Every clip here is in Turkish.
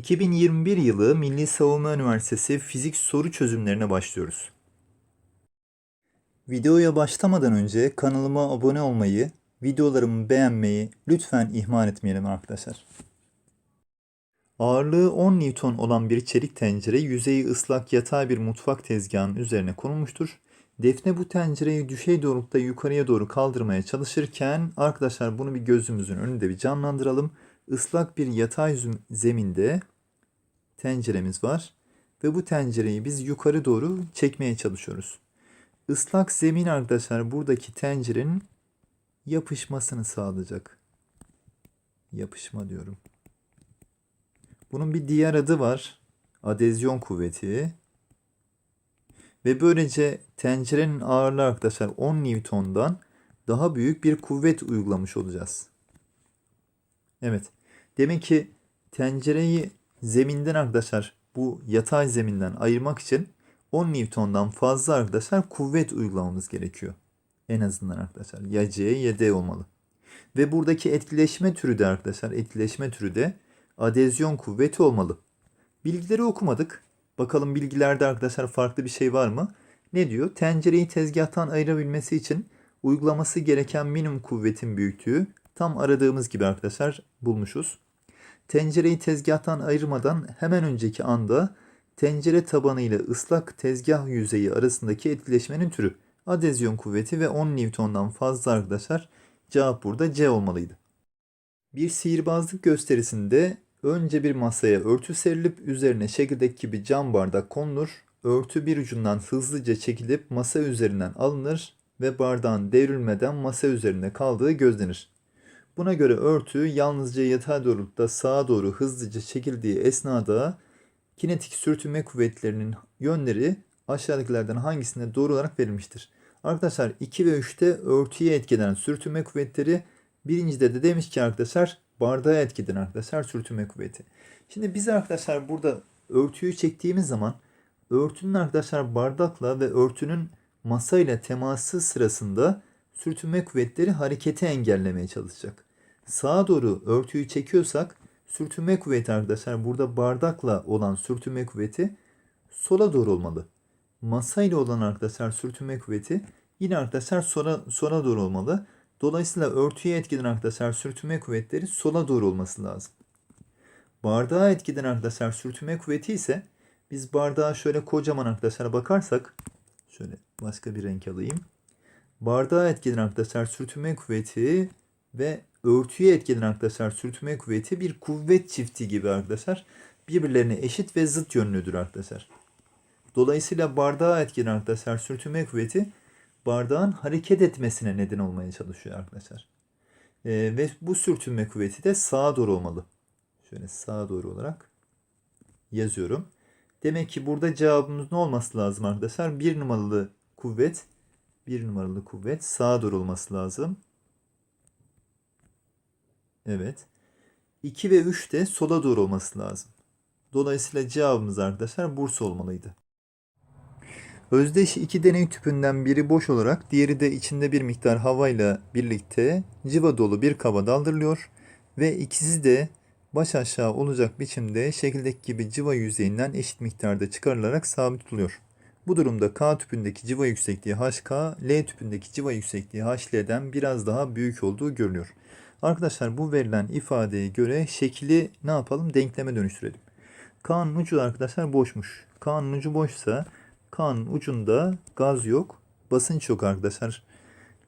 2021 yılı Milli Savunma Üniversitesi fizik soru çözümlerine başlıyoruz. Videoya başlamadan önce kanalıma abone olmayı, videolarımı beğenmeyi lütfen ihmal etmeyelim arkadaşlar. Ağırlığı 10 Newton olan bir çelik tencere yüzeyi ıslak yatay bir mutfak tezgahının üzerine konulmuştur. Defne bu tencereyi düşey doğrultuda yukarıya doğru kaldırmaya çalışırken arkadaşlar bunu bir gözümüzün önünde bir canlandıralım. Islak bir yatay zeminde tenceremiz var ve bu tencereyi biz yukarı doğru çekmeye çalışıyoruz. Islak zemin arkadaşlar buradaki tencerenin yapışmasını sağlayacak. Yapışma diyorum. Bunun bir diğer adı var. Adezyon kuvveti. Ve böylece tencerenin ağırlığı arkadaşlar 10 Newton'dan daha büyük bir kuvvet uygulamış olacağız. Evet. Demek ki tencereyi zeminden arkadaşlar bu yatay zeminden ayırmak için 10 Newton'dan fazla arkadaşlar kuvvet uygulamamız gerekiyor. En azından arkadaşlar. Ya C ya D olmalı. Ve buradaki etkileşme türü de arkadaşlar etkileşme türü de adezyon kuvveti olmalı. Bilgileri okumadık. Bakalım bilgilerde arkadaşlar farklı bir şey var mı? Ne diyor? Tencereyi tezgahtan ayırabilmesi için uygulaması gereken minimum kuvvetin büyüklüğü tam aradığımız gibi arkadaşlar bulmuşuz. Tencereyi tezgahtan ayırmadan hemen önceki anda tencere tabanı ile ıslak tezgah yüzeyi arasındaki etkileşmenin türü adezyon kuvveti ve 10 Newton'dan fazla arkadaşlar cevap burada C olmalıydı. Bir sihirbazlık gösterisinde önce bir masaya örtü serilip üzerine çekirdek gibi cam bardak konulur. Örtü bir ucundan hızlıca çekilip masa üzerinden alınır ve bardağın devrilmeden masa üzerinde kaldığı gözlenir. Buna göre örtü yalnızca yatay doğrultuda sağa doğru hızlıca çekildiği esnada kinetik sürtünme kuvvetlerinin yönleri aşağıdakilerden hangisine doğru olarak verilmiştir? Arkadaşlar 2 ve 3'te örtüye etkeden sürtünme kuvvetleri birincide de demiş ki arkadaşlar bardağa etkeden arkadaşlar sürtünme kuvveti. Şimdi biz arkadaşlar burada örtüyü çektiğimiz zaman örtünün arkadaşlar bardakla ve örtünün masayla teması sırasında sürtünme kuvvetleri hareketi engellemeye çalışacak. Sağa doğru örtüyü çekiyorsak sürtünme kuvveti arkadaşlar burada bardakla olan sürtünme kuvveti sola doğru olmalı. Masayla olan arkadaşlar sürtünme kuvveti yine arkadaşlar sola, sola doğru olmalı. Dolayısıyla örtüye etkiden arkadaşlar sürtünme kuvvetleri sola doğru olması lazım. Bardağa etkiden arkadaşlar sürtünme kuvveti ise biz bardağa şöyle kocaman arkadaşlar bakarsak şöyle başka bir renk alayım. Bardağa etkiden arkadaşlar sürtünme kuvveti ve örtüye etkiden arkadaşlar sürtünme kuvveti bir kuvvet çifti gibi arkadaşlar. Birbirlerine eşit ve zıt yönlüdür arkadaşlar. Dolayısıyla bardağa etkiden arkadaşlar sürtünme kuvveti bardağın hareket etmesine neden olmaya çalışıyor arkadaşlar. Ee, ve bu sürtünme kuvveti de sağa doğru olmalı. Şöyle sağa doğru olarak yazıyorum. Demek ki burada cevabımız ne olması lazım arkadaşlar? Bir numaralı kuvvet, bir numaralı kuvvet sağa doğru olması lazım. Evet. 2 ve 3 de sola doğru olması lazım. Dolayısıyla cevabımız arkadaşlar Bursa olmalıydı. Özdeş iki deney tüpünden biri boş olarak diğeri de içinde bir miktar havayla birlikte civa dolu bir kaba daldırılıyor ve ikisi de baş aşağı olacak biçimde şekildeki gibi civa yüzeyinden eşit miktarda çıkarılarak sabit tutuluyor. Bu durumda K tüpündeki civa yüksekliği HK, L tüpündeki civa yüksekliği HL'den biraz daha büyük olduğu görülüyor. Arkadaşlar bu verilen ifadeye göre şekli ne yapalım? Denkleme dönüştürelim. K'nın ucu arkadaşlar boşmuş. K'nın ucu boşsa K'nın ucunda gaz yok. Basınç yok arkadaşlar.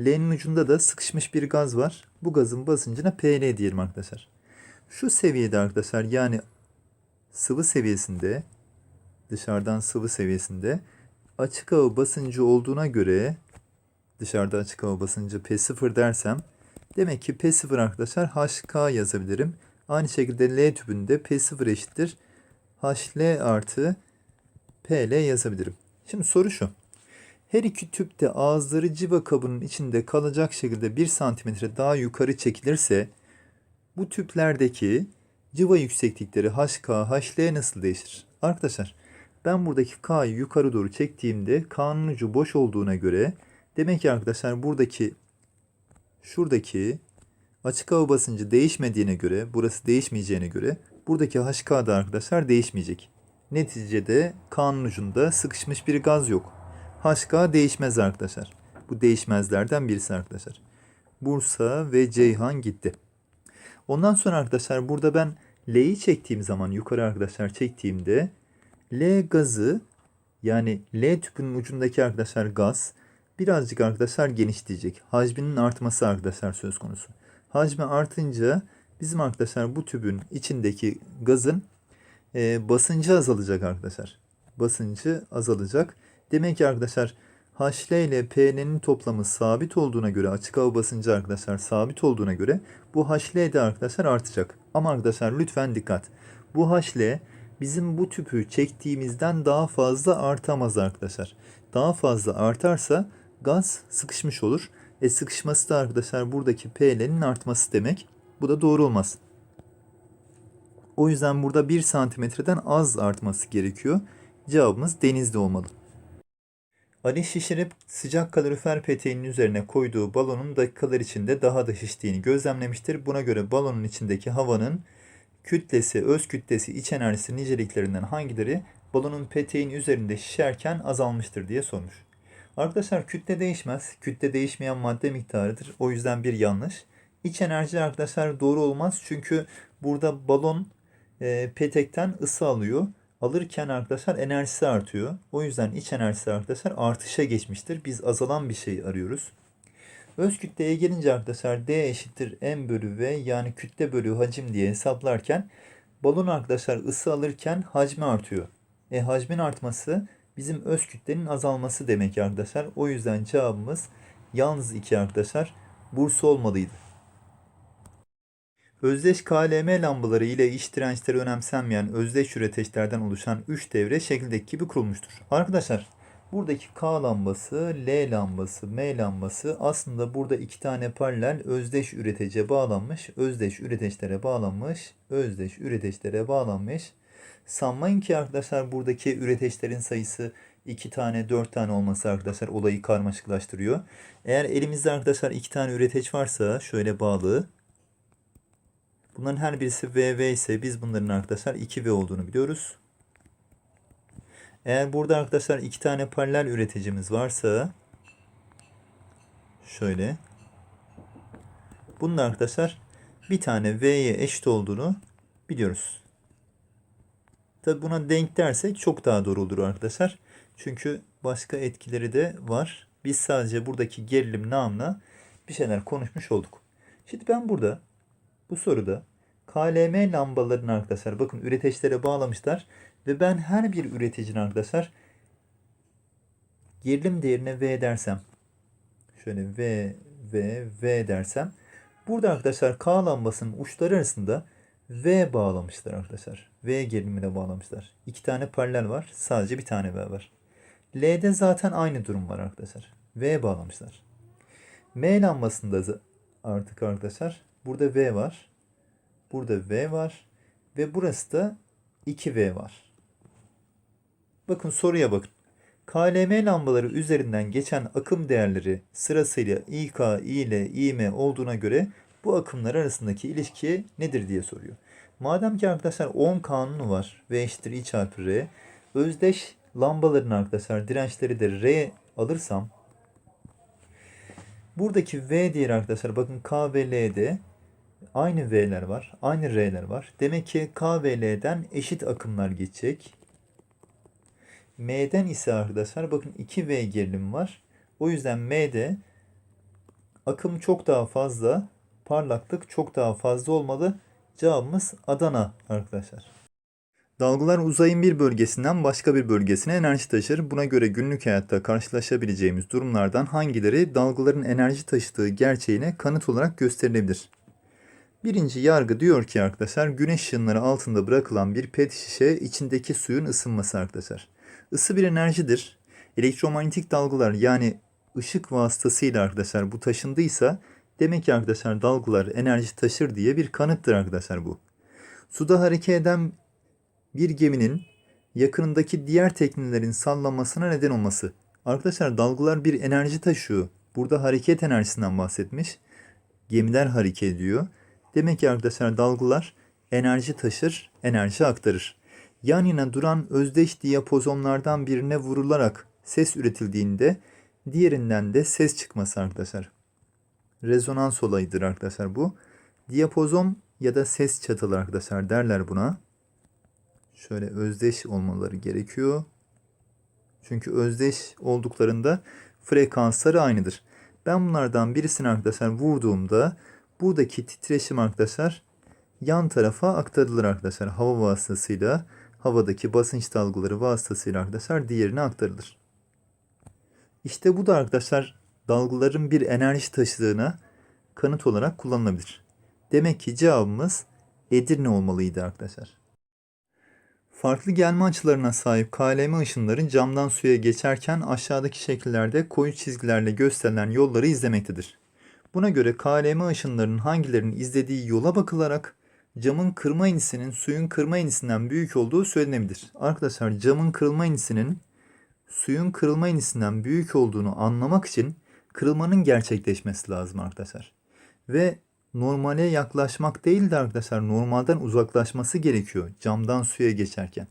L'nin ucunda da sıkışmış bir gaz var. Bu gazın basıncına PL diyelim arkadaşlar. Şu seviyede arkadaşlar yani sıvı seviyesinde dışarıdan sıvı seviyesinde açık hava basıncı olduğuna göre dışarıda açık hava basıncı P0 dersem demek ki P0 arkadaşlar HK yazabilirim. Aynı şekilde L tübünde P0 eşittir. HL artı PL yazabilirim. Şimdi soru şu. Her iki tüp de ağızları civa kabının içinde kalacak şekilde 1 santimetre daha yukarı çekilirse bu tüplerdeki civa yükseklikleri HK, HL nasıl değişir? Arkadaşlar ben buradaki K'yı yukarı doğru çektiğimde K'nın ucu boş olduğuna göre demek ki arkadaşlar buradaki şuradaki açık hava basıncı değişmediğine göre burası değişmeyeceğine göre Buradaki HK da arkadaşlar değişmeyecek. Neticede kanun ucunda sıkışmış bir gaz yok. HK değişmez arkadaşlar. Bu değişmezlerden birisi arkadaşlar. Bursa ve Ceyhan gitti. Ondan sonra arkadaşlar burada ben L'yi çektiğim zaman yukarı arkadaşlar çektiğimde L gazı yani L tüpünün ucundaki arkadaşlar gaz birazcık arkadaşlar genişleyecek. Hacminin artması arkadaşlar söz konusu. Hacmi artınca bizim arkadaşlar bu tübün içindeki gazın e, basıncı azalacak arkadaşlar. Basıncı azalacak. Demek ki arkadaşlar HL ile PL'nin toplamı sabit olduğuna göre açık hava basıncı arkadaşlar sabit olduğuna göre bu HL de arkadaşlar artacak. Ama arkadaşlar lütfen dikkat. Bu HL bizim bu tüpü çektiğimizden daha fazla artamaz arkadaşlar. Daha fazla artarsa gaz sıkışmış olur. E sıkışması da arkadaşlar buradaki PL'nin artması demek. Bu da doğru olmaz. O yüzden burada 1 santimetreden az artması gerekiyor. Cevabımız denizde olmalı. Ali şişirip sıcak kalorifer peteğinin üzerine koyduğu balonun dakikalar içinde daha da şiştiğini gözlemlemiştir. Buna göre balonun içindeki havanın kütlesi, öz kütlesi, iç enerjisi niceliklerinden hangileri balonun peteğin üzerinde şişerken azalmıştır diye sormuş. Arkadaşlar kütle değişmez. Kütle değişmeyen madde miktarıdır. O yüzden bir yanlış. İç enerji arkadaşlar doğru olmaz. Çünkü burada balon e, petekten ısı alıyor. Alırken arkadaşlar enerjisi artıyor. O yüzden iç enerjisi arkadaşlar artışa geçmiştir. Biz azalan bir şey arıyoruz. Öz kütleye gelince arkadaşlar D eşittir M bölü V yani kütle bölü hacim diye hesaplarken balon arkadaşlar ısı alırken hacmi artıyor. E hacmin artması bizim öz kütlenin azalması demek arkadaşlar. O yüzden cevabımız yalnız iki arkadaşlar. Bursa olmalıydı. Özdeş KLM lambaları ile iç dirençleri önemsenmeyen özdeş üreteçlerden oluşan 3 devre şekildeki gibi kurulmuştur. Arkadaşlar buradaki K lambası, L lambası, M lambası aslında burada iki tane paralel özdeş üretece bağlanmış, özdeş üreteçlere bağlanmış, özdeş üreteçlere bağlanmış. Sanmayın ki arkadaşlar buradaki üreteçlerin sayısı 2 tane 4 tane olması arkadaşlar olayı karmaşıklaştırıyor. Eğer elimizde arkadaşlar 2 tane üreteç varsa şöyle bağlı Bunların her birisi VV ise biz bunların arkadaşlar 2V olduğunu biliyoruz. Eğer burada arkadaşlar iki tane paralel üreticimiz varsa şöyle bunun arkadaşlar bir tane V'ye eşit olduğunu biliyoruz. Tabi buna denk dersek çok daha doğru olur arkadaşlar. Çünkü başka etkileri de var. Biz sadece buradaki gerilim namına bir şeyler konuşmuş olduk. Şimdi ben burada bu soruda KLM lambalarını arkadaşlar bakın üreteçlere bağlamışlar ve ben her bir üreticinin arkadaşlar gerilim değerine V dersem şöyle V V V dersem burada arkadaşlar K lambasının uçları arasında V bağlamışlar arkadaşlar. V gerilimine bağlamışlar. İki tane paralel var. Sadece bir tane V var. L'de zaten aynı durum var arkadaşlar. V bağlamışlar. M lambasında artık arkadaşlar burada V var. Burada V var. Ve burası da 2V var. Bakın soruya bakın. KLM lambaları üzerinden geçen akım değerleri sırasıyla İK, İ ile İM olduğuna göre bu akımlar arasındaki ilişki nedir diye soruyor. Madem ki arkadaşlar ohm kanunu var. V eşittir I çarpı R. Özdeş lambaların arkadaşlar dirençleri de R alırsam buradaki V değeri arkadaşlar bakın K ve L'de Aynı V'ler var. Aynı R'ler var. Demek ki K ve L'den eşit akımlar geçecek. M'den ise arkadaşlar bakın 2V gerilim var. O yüzden M'de akım çok daha fazla, parlaklık çok daha fazla olmalı. Cevabımız Adana arkadaşlar. Dalgalar uzayın bir bölgesinden başka bir bölgesine enerji taşır. Buna göre günlük hayatta karşılaşabileceğimiz durumlardan hangileri dalgaların enerji taşıdığı gerçeğine kanıt olarak gösterilebilir? Birinci yargı diyor ki arkadaşlar güneş ışınları altında bırakılan bir pet şişe içindeki suyun ısınması arkadaşlar. Isı bir enerjidir. Elektromanyetik dalgalar yani ışık vasıtasıyla arkadaşlar bu taşındıysa demek ki arkadaşlar dalgalar enerji taşır diye bir kanıttır arkadaşlar bu. Suda hareket eden bir geminin yakınındaki diğer teknelerin sallanmasına neden olması. Arkadaşlar dalgalar bir enerji taşıyor. Burada hareket enerjisinden bahsetmiş. Gemiler hareket ediyor. Demek ki arkadaşlar dalgalar enerji taşır, enerji aktarır. Yan yana duran özdeş diyapozonlardan birine vurularak ses üretildiğinde diğerinden de ses çıkması arkadaşlar. Rezonans olayıdır arkadaşlar bu. Diyapozon ya da ses çatılı arkadaşlar derler buna. Şöyle özdeş olmaları gerekiyor. Çünkü özdeş olduklarında frekansları aynıdır. Ben bunlardan birisini arkadaşlar vurduğumda buradaki titreşim arkadaşlar yan tarafa aktarılır arkadaşlar. Hava vasıtasıyla havadaki basınç dalgaları vasıtasıyla arkadaşlar diğerine aktarılır. İşte bu da arkadaşlar dalgaların bir enerji taşıdığına kanıt olarak kullanılabilir. Demek ki cevabımız Edirne olmalıydı arkadaşlar. Farklı gelme açılarına sahip KLM ışınların camdan suya geçerken aşağıdaki şekillerde koyu çizgilerle gösterilen yolları izlemektedir. Buna göre KLM ışınlarının hangilerinin izlediği yola bakılarak camın kırma inisinin suyun kırma inisinden büyük olduğu söylenebilir. Arkadaşlar camın kırılma inisinin suyun kırılma inisinden büyük olduğunu anlamak için kırılmanın gerçekleşmesi lazım arkadaşlar. Ve normale yaklaşmak değil de arkadaşlar normalden uzaklaşması gerekiyor camdan suya geçerken.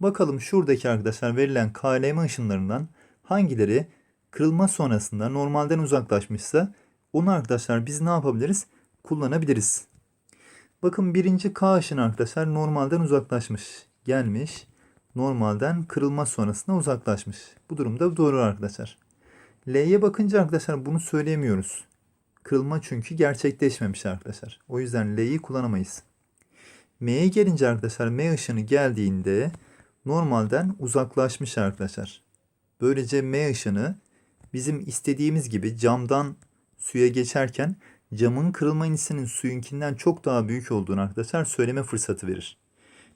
Bakalım şuradaki arkadaşlar verilen KLM ışınlarından hangileri kırılma sonrasında normalden uzaklaşmışsa onu arkadaşlar biz ne yapabiliriz? Kullanabiliriz. Bakın birinci K ışını arkadaşlar normalden uzaklaşmış. Gelmiş. Normalden kırılma sonrasında uzaklaşmış. Bu durumda doğru arkadaşlar. L'ye bakınca arkadaşlar bunu söyleyemiyoruz. Kırılma çünkü gerçekleşmemiş arkadaşlar. O yüzden L'yi kullanamayız. M'ye gelince arkadaşlar M ışını geldiğinde normalden uzaklaşmış arkadaşlar. Böylece M ışını bizim istediğimiz gibi camdan suya geçerken camın kırılma inisinin suyunkinden çok daha büyük olduğunu arkadaşlar söyleme fırsatı verir.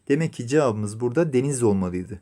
Demek ki cevabımız burada deniz olmalıydı.